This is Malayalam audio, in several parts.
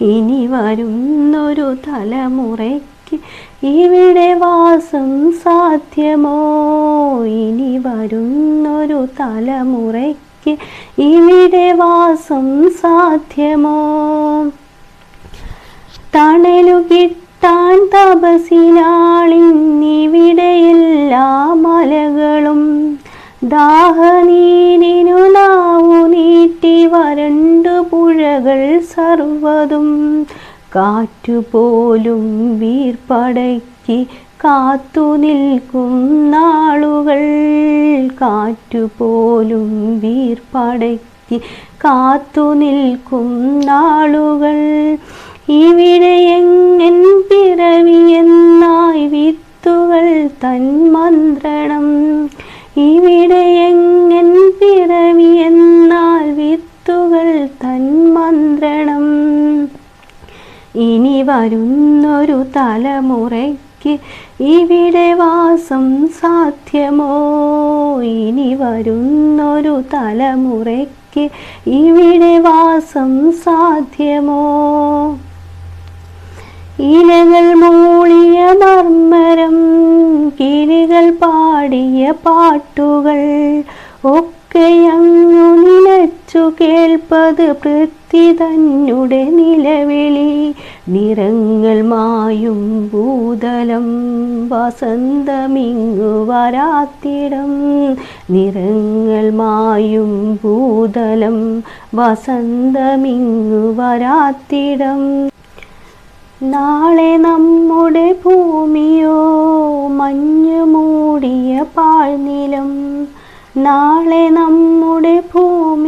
ഇനി വരുന്നൊരു തലമുറയ്ക്ക് ഇവിടെ വാസം സാധ്യമോ? ഇനി വരുന്നൊരു തലമുറയ്ക്ക് ഇവിടെ വാസം സാധ്യമോ? തണലു കിട്ടാൻ തപസിലാളിന്നിവിടെയെല്ലാ മലകളും ദാഹനീ നീട്ടി വരണ്ടു പുഴകൾ സർവതും. കാറ്റുപോലും വീർപ്പടയ്ക്ക് കാത്തു നിൽക്കും നാളുകൾ. കാറ്റുപോലും വീർപ്പടയ്ക്ക് കാത്തു നിൽക്കും നാളുകൾ. ഇവിടെ എങ്ങൻ പിറവിയെന്നായി വിത്തുകൾ തൻ മന്ത്രണം. ഇവിടെ തൻ മന്ത്രണം ഇനി വരുന്നൊരു തലമുറയ്ക്ക് ഇവിടെ വാസം സാധ്യമോ? ഇനി വരുന്നൊരു തലമുറയ്ക്ക് ഇവിടെ വാസം സാധ്യമോ? ഇലകൾ മൂളിയ മർമ്മരം കിളികൾ പാടിയ പാട്ടുകൾ ഒക്കെ ഒക്കെയങ്ങു നിലച്ചു കേൾപ്പത് പൃഥ്വി തന്നെ നിലവിളി. നിറങ്ങൾ മായും ഭൂതലം വസന്തമിങ്ങു വരാത്തിടം. നിറങ്ങൾ മായും ഭൂതലം വസന്തമിങ്ങു വരാത്തിടം. നാളെ നമ്മുടെ ഭൂമിയോ മഞ്ഞു മൂടിയ പാഴ്നിലം. നാളെ നമ്മുടെ ഭൂമിയോ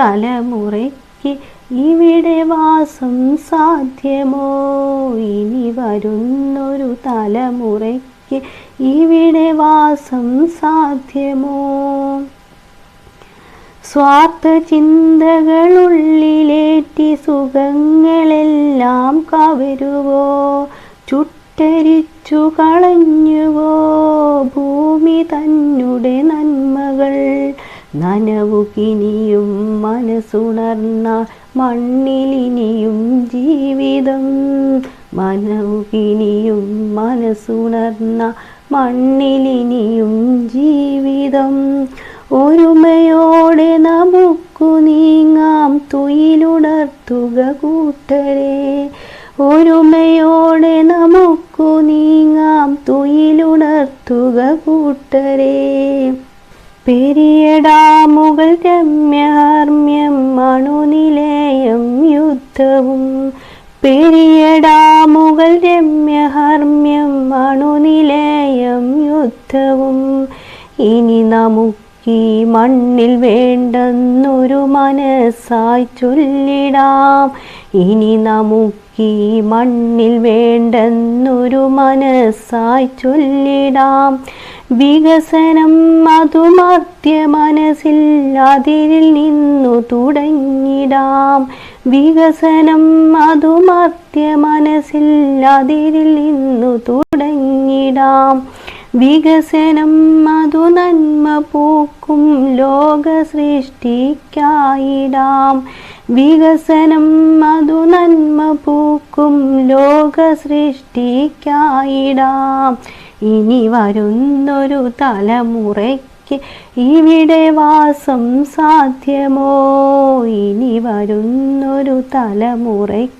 തലമുറയ്ക്ക് ഇവിടെ വാസം സാധ്യമോ? ഇനി വരുന്നൊരു തലമുറയ്ക്ക് ഇവിടെ വാസം സാധ്യമോ? സ്വാർത്ഥ ചിന്തകളുള്ളിലേറ്റി സുഖങ്ങളെല്ലാം കവരുവോ? ചുട്ടരിച്ചു കളഞ്ഞുവോ? ഭൂമി തന്നെ നന്മകൾ നനവുകിനിയും മനസ്സുണർന്ന മണ്ണിലിനിയും ജീവിതം. മനവുകിനിയും മനസ്സുണർന്ന മണ്ണിലിനിയും ജീവിതം. ഒരുമയോടെ നമുക്കു നീങ്ങാം തുയിലുണർത്തുക കൂട്ടരെ. ഒരുമയോടെ നമുക്കു നീങ്ങാം തുയിലുണർത്തുക കൂട്ടരെ. പെരിയ ഡാമുകൾ രമ്യാർമ്യം മണുനിലയം യുദ്ധവും. പെരിയടാമുകൾ ഡാമുകൾ മണുനിലയം യുദ്ധവും. ഇനി നമുക്കീ മണ്ണിൽ വേണ്ടെന്നൊരു മനസ്സായി ചൊല്ലിടാം. ഇനി നമുക്ക് ഈ മണ്ണിൽ വേണ്ടെന്നൊരു മനസ്സായി ചൊല്ലിടാം. വികസനം അതുമർത്യ മനസ്സിൽ അതിരിൽ നിന്നു തുടങ്ങിടാം. വികസനം അതുമർത്യ മനസ്സിൽ അതിരിൽ നിന്നു തുടങ്ങിടാം. വികസനം മധു നന്മ പൂക്കും. ലോക സൃഷ്ടിക്കായിടാം വികസനം മധു നന്മ പൂക്കും. ലോക സൃഷ്ടിക്കായിടാം ഇനി വരുന്നൊരു തലമുറയ്ക്ക് ഇവിടെ വാസം സാധ്യമോ? ഇനി വരുന്നൊരു തലമുറയ്ക്ക്